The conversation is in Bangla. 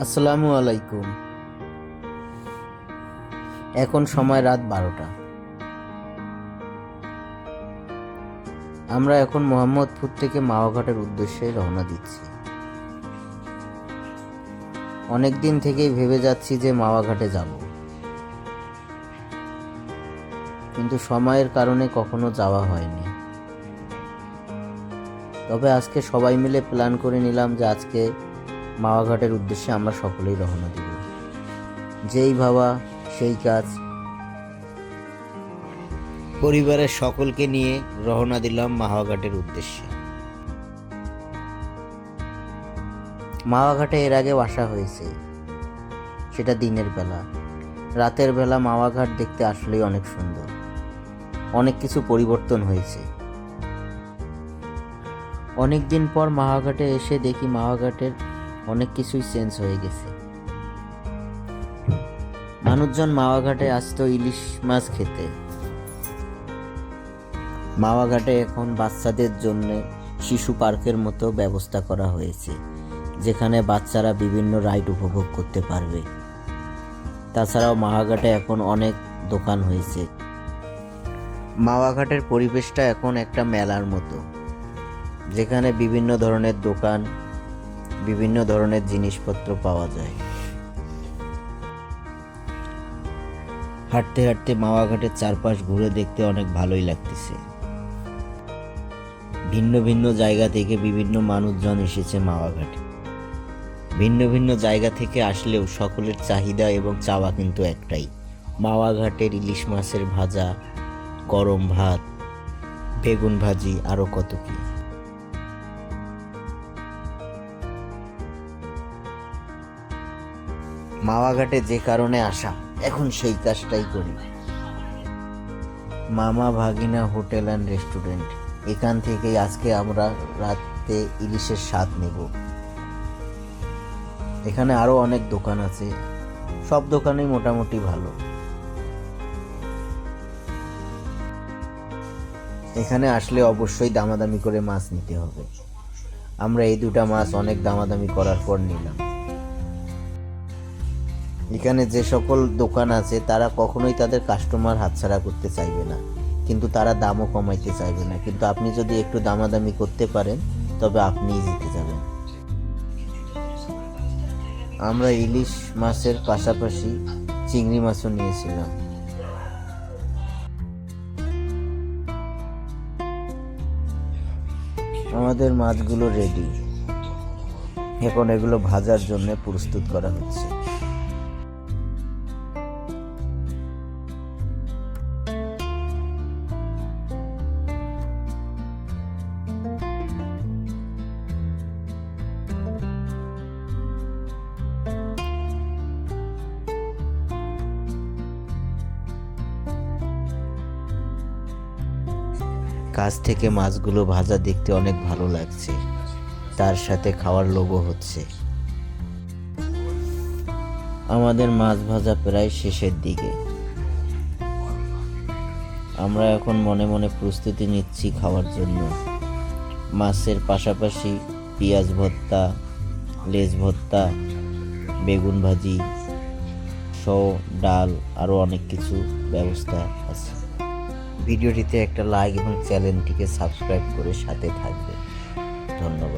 আসসালামু আলাইকুম। এখন সময় রাত বারোটা। আমরা এখন মোহাম্মদপুর থেকে মাওয়াঘাটের উদ্দেশ্যে রওনা দিচ্ছি। অনেক দিন থেকেই ভেবে যাচ্ছি যে মাওয়াঘাটে যাব। কিন্তু সময়ের কারণে কখনো যাওয়া হয়নি। তবে আজকে সবাই মিলে প্ল্যান করে নিলাম যে আজকে মাওয়াঘাটের উদ্দেশ্যে আমরা সকলেই রওনা দিব যেই ভাবা, সেই কাজ। পরিবারের সকলকে নিয়ে রওনা দিলাম মাওয়াঘাটের উদ্দেশ্যে। মাওয়াঘাটে এর আগে আসা হয়েছে। সেটা দিনের বেলা। রাতের বেলা মাওয়াঘাট দেখতে আসলেই অনেক সুন্দর। অনেক কিছু পরিবর্তন হয়েছে। অনেক দিন পর মাওয়াঘাটে এসে দেখি মাওয়াঘাটের অনেক কিছুই চেঞ্জ হয়ে গেছে। মানুষজন মাওয়াঘাটে আসতো ইলিশ মাছ খেতে। মাওয়াঘাটে এখন বাচ্চাদের জন্য শিশু পার্কের মতো ব্যবস্থা করা হয়েছে, যেখানে বাচ্চারা বিভিন্ন রাইড উপভোগ করতে পারবে। তাছাড়াও মাওয়াঘাটে এখন অনেক দোকান হয়েছে। মাওয়াঘাটের পরিবেশটা এখন একটা মেলার মতো, যেখানে বিভিন্ন ধরনের দোকান বিভিন্ন ধরনের জিনিসপত্র পাওয়া যায়। হাঁটতে হাঁটতে মাওয়াঘাটের চারপাশ ঘুরে দেখতে অনেক ভালোই লাগতেছে। ভিন্ন ভিন্ন জায়গা থেকে বিভিন্ন মানুষজন এসেছে মাওয়াঘাটে ভিন্ন ভিন্ন জায়গা থেকে আসলেও সকলের চাহিদা এবং চাওয়া কিন্তু একটাই। মাওয়াঘাটের ইলিশ মাছের ভাজা, গরম ভাত, বেগুন ভাজি, আরও কত কি। মাওয়াঘাটে যে কারণে আসা, এখন সেই কাজটাই করি। মামা ভাগিনা হোটেল অ্যান্ড রেস্টুরেন্ট, এখান থেকেই আজকে আমরা রাতে ইলিশের স্বাদ নেব। এখানে আরও অনেক দোকান আছে, সব দোকানই মোটামুটি ভালো। এখানে আসলে অবশ্যই দামাদামি করে মাছ নিতে হবে। আমরা এই দুটা মাছ অনেক দামাদামি করার পর নিলাম। এখানে যে সকল দোকান আছে, তারা কখনোই তাদের কাস্টমার হাতছাড়া করতে চাইবে না। কিন্তু তারা দামও কমাইতে চাইবে না। কিন্তু আপনি যদি একটু দামাদামি করতে পারেন, তবে আপনিই জিতে যাবেন। আমরা ইলিশ মাছের পাশাপাশি চিংড়ি মাছও নিয়েছিলাম। আমাদের মাছগুলো রেডি এখন এগুলো ভাজার জন্য প্রস্তুত করা হচ্ছে। কাছ থেকে মাছগুলো ভাজা দেখতে অনেক ভালো লাগছে। তার সাথে খাওয়ার লোভও হচ্ছে। আমাদের মাছ ভাজা প্রায় শেষের দিকে। আমরা এখন মনে মনে প্রস্তুতি নিচ্ছি খাওয়ার জন্য। মাছের পাশাপাশি পেঁয়াজ ভর্তা, লেজ ভর্তা, বেগুন ভাজি সহ ডাল আরও অনেক কিছু ব্যবস্থা আছে। ভিডিওটিতে একটা লাইক এবং চ্যানেলটিকে সাবস্ক্রাইব করে সাথে থাকবে। ধন্যবাদ।